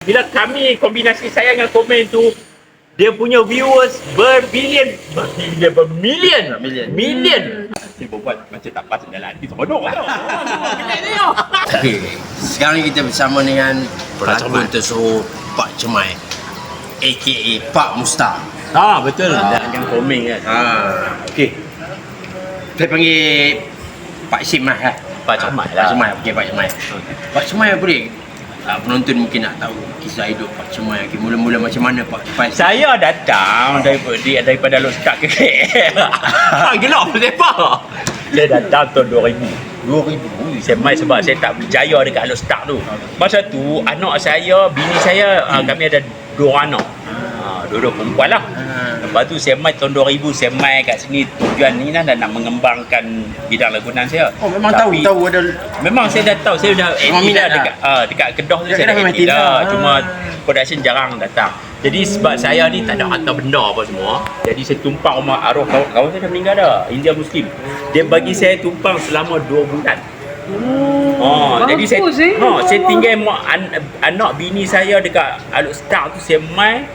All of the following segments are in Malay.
Bila kami kombinasi saya dengan komen tu dia punya viewers berbilion berbilion bermillion Bermillion. million dia buat macam tak pas dalam hati seronok tau Okey, sekarang kita bersama dengan Pak pelakon tersuruh Pak Cemai aka Pak Mustar. ah betul Ah. dengan komen kan Ha, okey. Saya panggil Pak Sim lah. eh. Pak Cemai Pak lah. Cemai, okey Pak Cemai. Pak Cemai apa Ah, penonton mungkin nak tahu kisah hidup Pak Cemai. Okay, mula-mula macam mana Pak Cemai? saya datang daripada dia daripada Lostak ke KL. Ah, gelap siapa? Saya datang tahun 2000. 2000 saya main sebab saya tak berjaya dekat Lostak tu. Masa tu anak saya, bini saya ah, kami ada dua anak. Ah, dua-dua perempuan lah. Ha, Lepas tu saya main tahun 2000 saya main kat sini tujuan ni lah nak mengembangkan bidang lagunan saya. Oh, memang Tapi- tahu tahu ada Memang saya dah tahu saya dah Memang edit dah lah. dekat ah dekat Kedah tu saya dah aktif dah. lah. Cuma Ah. production jarang datang. Jadi sebab saya ni tak ada harta benda apa semua. Jadi saya tumpang rumah arwah kawan, kawan saya dah meninggal dah. India Muslim. Dia bagi saya tumpang selama 2 bulan. Oh, jadi saya bagus, eh. ha, saya tinggal mak an, anak bini saya dekat Aluk Star tu saya main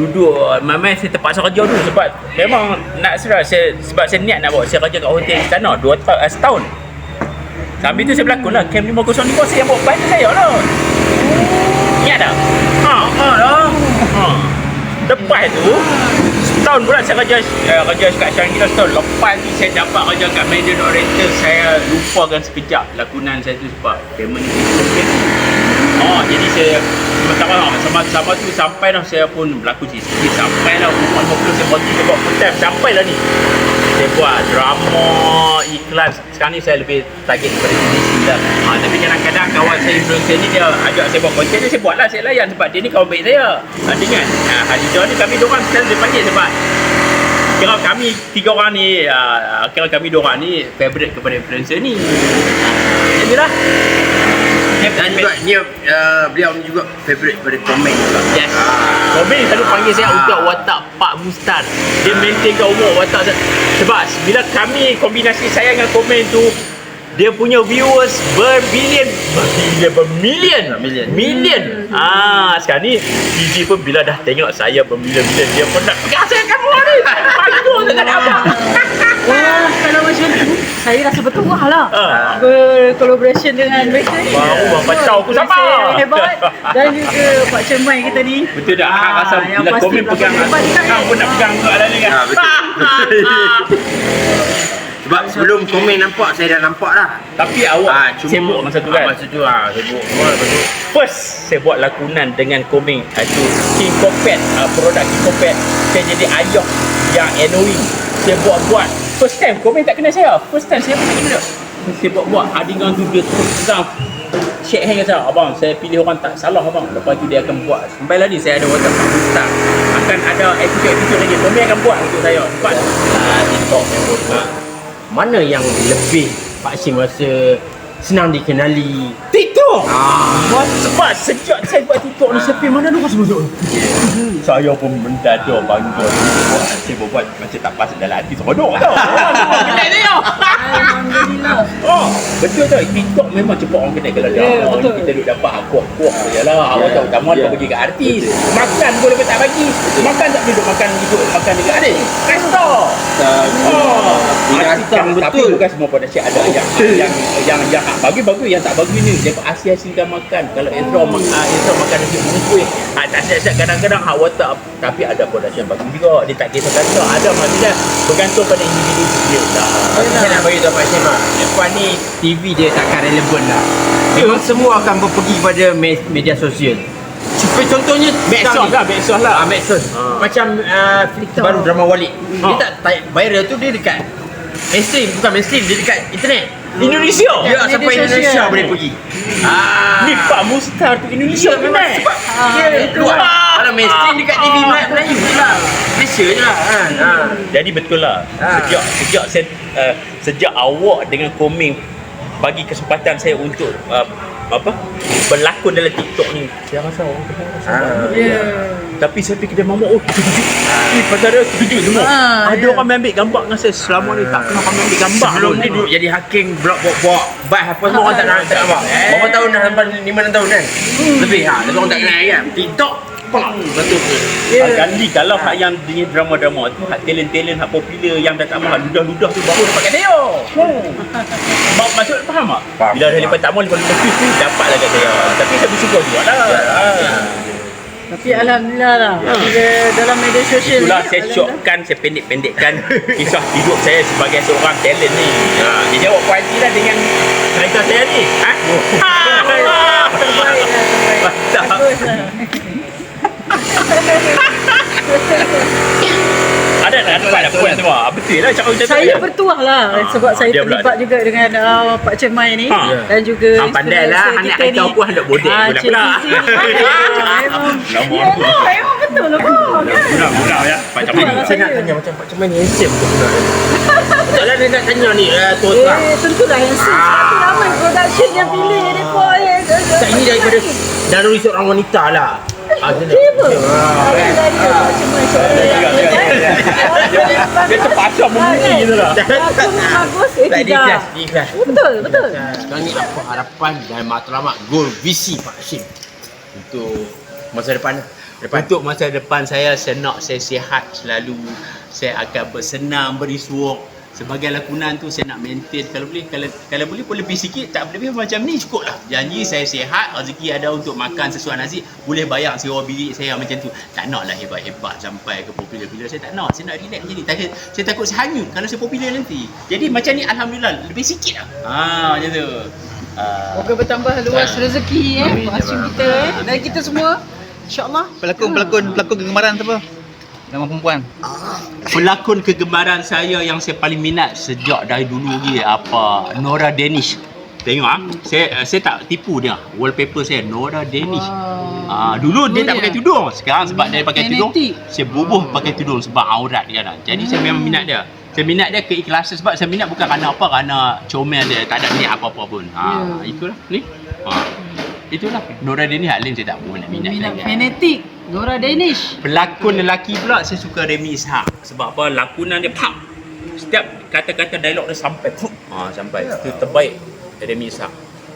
duduk main saya terpaksa kerja dulu sebab memang nak serah saya sebab saya niat nak buat saya kerja kat hotel istana 2 tahun uh, setahun. Sambil tu saya berlakon lah Camp 505 saya yang buat band saya lah. Ingat tak? Ha, ha lah ha. Lepas tu Setahun pula saya kerja uh, Kerja kat Shangri-La setahun Lepas ni saya dapat kerja kat Media Director Saya lupakan sekejap lakonan saya tu sebab Payment ni Oh, jadi saya sementara sama sama tu sampai dah saya pun berlaku sikit sampai dah umur 50 saya berhenti saya buat full time sampai lah ni. Saya buat drama iklan. Sekarang ni saya lebih target kepada industri lah ha, tapi kadang-kadang kawan saya influencer ni dia ajak saya buat konten ni saya buat lah saya layan sebab dia ni kawan baik saya. Ha, dengan ha, Halidah ni kami dorang selalu dia panggil sebab kira kami tiga orang ni uh, kira kami dua orang ni favourite kepada influencer ni. Ha, jadilah dan juga dia uh, beliau ni juga favorite pada komen juga. Yes. Komen selalu panggil saya untuk watak Pak Mustan. Dia maintainkan umur watak saya. Sebab bila kami kombinasi saya dengan komen tu dia punya viewers berbilion berbilion bermillion Bermillion. million ah sekarang ni DJ pun bila dah tengok saya bermillion-million dia pun nak pegang saya kamu ni tak ada apa Wah, kalau macam tu, saya rasa bertuah lah. Ah. Berkolaborasi dengan mereka ni. Baru Abang tahu aku. Saya Hebat. Dan juga Pak Cemai kita ni. betul tak Ah, ah, rasa bila komen pegang kau pun nak pegang juga lah ni kan Ah, Sebab sebelum komen nampak saya dah nampak dah. tapi awak Ah, cuma sibuk masa tu kan Ah, masa tu ah, sibuk. Semua lepas tu. first saya buat lakonan dengan komeng itu King Kopet uh, produk King Kopet saya jadi ayah yang annoying saya buat-buat first time komeng tak kenal saya? First time saya pun tak kenal. Dia saya buat-buat adingan tu dia terus pegang shake hand kata abang saya pilih orang tak salah abang. Lepas tu dia akan buat. Sampai lah ni saya ada WhatsApp Star akan ada episode-episode lagi. Komeng akan buat untuk saya. Sebab uh, TikTok uh, Mana yang lebih Pak Sim rasa senang dikenali? TikTok Ah, sebab sejak saya buat TikTok ni sepi mana lu masuk masuk. Saya pun mendadak bangga. Buat saya buat macam tak pas dalam hati seronok tau. Kenal dia. Alhamdulillah. Oh, betul tak? TikTok memang cepat orang kenal kalau dia. Ya, oh, betul. kita duduk dapat kuah-kuah je lah. Awak tahu utama Ya. dia bagi kat artis. Makan pun dia tak bagi. Makan tak duduk makan duduk makan dekat artis. Resto. Oh, Binatang Tapi- Tapi betul. bukan semua production ada yang yang yang yang ah, bagi bagus yang tak bagi ni dia asyik-asyikkan makan. Kalau Ezra makan ah, Ezra makan nasi bungkus, ah tak siap-siap kadang-kadang hak watak tapi ada production bagi juga. Dia tak kisah kata ada maksudnya bergantung pada individu dia. Saya nak bagi tahu Pak Ah. Lepas ni TV dia takkan relevan dah. Memang semua akan berpergi pada me- media sosial. Seperti contohnya Medsos lah, medsos lah. Ah, medsos. Ah. Macam uh, baru drama Walid. Dia Ah. tak viral tu dia dekat mainstream, bukan mainstream, dia dekat internet. Indonesia. Dia media sampai. Indonesia boleh pergi. Ah. Ni Pak Mustar tu Indonesia Ya, memang sebab Ah, dia itu keluar. Kalau mainstream dekat TV Melayu Melayu lah. Malaysia je lah kan. Ha. Jadi betul lah. Ah. Sejak sejak saya uh, sejak awak dengan komeng bagi kesempatan saya untuk uh, apa berlakon dalam TikTok ni saya rasa orang kena rasa Ah. Ya. tapi saya fikir dia mama oh terkejut ni pasal dia terkejut semua Ah, ada ya. orang ambil gambar dengan saya selama ni tak pernah ambil gambar Sebelum ni duduk jadi hakim blok blok blok Baik apa semua orang tak nak tak apa. Berapa tahun dah sampai 5 6 tahun kan? Lebih ha, orang tak kenal kan. TikTok Pang, betul ke? Ya. Ah, Gandhi kalau hak yang dia drama-drama tu hak talent-talent hak popular yang dah tak mahu ludah-ludah tu baru dapat kat saya. Ma- Maksud faham tak? Faham, Bila dah lepas tak mahu lepas lepas tu dapatlah kat saya. Tapi saya bersyukur juga lah. Ah. Tapi alhamdulillah lah. Bila dalam media sosial Itulah ni, saya alhamdulillah. syokkan, saya pendek-pendekkan kisah hidup saya sebagai seorang talent ni. Ha, dia jawab kualiti lah dengan cerita saya ni. Ha? Ha, Allah. Terbaik lah, terbaik. Bagus lah. Ada tak dapat lah puan semua? Betul lah cakap macam tu. Saya kan? bertuah lah Ah, sebab saya dia terlibat ada. juga dengan uh, Pak Cemai ni Ha. dan juga Ah, pandai lah, anak kita ni. pun hendak bodek Ah, pula Cik pula. Ah, Memang Ya aku. lah, memang betul lah kau kan. Budak-budak ya. Macam Betul mana? lah. Saya nak tanya macam macam mana handsome tu pula. Tak lah dia nak tanya ni uh, tu terang. Eh, tentulah yang sih. Tapi ramai production yang pilih ni pun. eh. Tak ini daripada naluri seorang wanita lah. Ah, dia nak- Okey apa? Ah, Ada kan? dari Pak Cemai seorang yang Dia terpaksa memuji tu lah. Bagus, eh Tak tidak. ikhlas, ikhlas. Betul, betul. Sekarang ni apa harapan dan matlamat goal visi Pak Hashim untuk masa depan depan Untuk masa depan saya, saya nak saya sihat selalu. Saya akan bersenam, berisuak. Sebagai lakonan tu saya nak maintain kalau boleh kalau kalau boleh pun lebih sikit tak lebih macam ni cukup lah janji saya sihat rezeki ada untuk makan sesuai nasi boleh bayar sewa bilik saya macam tu. Tak nak lah hebat-hebat sampai ke popular-popular saya tak nak saya nak relax macam ni. Tak, saya takut saya hanyut kalau saya popular nanti. Jadi macam ni Alhamdulillah lebih sikit lah. Ha, macam tu. Ah. Moga bertambah luas Ah. rezeki eh Amin, ya, kita eh. Dan kita semua insyaallah. Pelakon pelakon pelakon kegemaran tu apa? Nama perempuan. pelakon kegemaran saya yang saya paling minat sejak dari dulu lagi apa? Nora Danish. Tengok ah. Saya eh, saya tak tipu dia. Wallpaper saya Nora Danish. Ah, dulu dia tak pakai tudung. Sekarang sebab dia pakai tudung Genetik. saya bubuh pakai tudung sebab aurat dia kan. Jadi saya memang minat dia. Saya minat dia keikhlasan sebab saya minat bukan kerana apa? Kerana comel dia tak ada niat apa-apa pun. Ha Ya. itulah ni. Ha itulah. Nora Danish hak lain saya tak pernah minat minat sangat. fanatik Nora Danish. Pelakon lelaki pula saya suka Remy Ishak. Sebab apa? Lakonan dia pap! Setiap kata-kata dialog dia sampai ha, sampai. Itu terbaik Remy Ishak.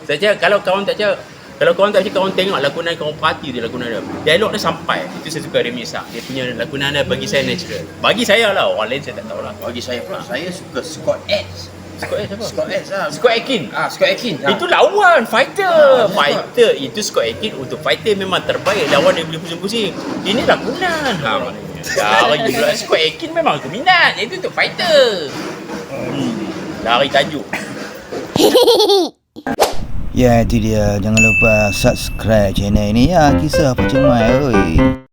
Saya cakap kalau kawan tak cakap kalau kawan tak cakap kawan tengok lakonan kawan perhati dia lakonan dia. Dialog dia sampai. Itu saya suka Remy Ishak. Dia punya lakonan dia bagi saya natural. Bagi saya lah. Orang lain saya tak tahu lah. Bagi saya pula. Saya suka Scott Edge Scott Edge apa? Scott Edge lah Scott Akin ah Scott Akin ah. Itu lawan fighter. Ah, fighter itu Scott Akin untuk fighter memang terbaik. Lawan dia boleh pusing-pusing. Ini lakonan. Ha maknanya. Lari pula Scott Akin memang aku minat. Itu untuk fighter. Hmm. Lari tajuk. Ya itu dia Jangan lupa subscribe channel ini ya Kisah Pecemai oi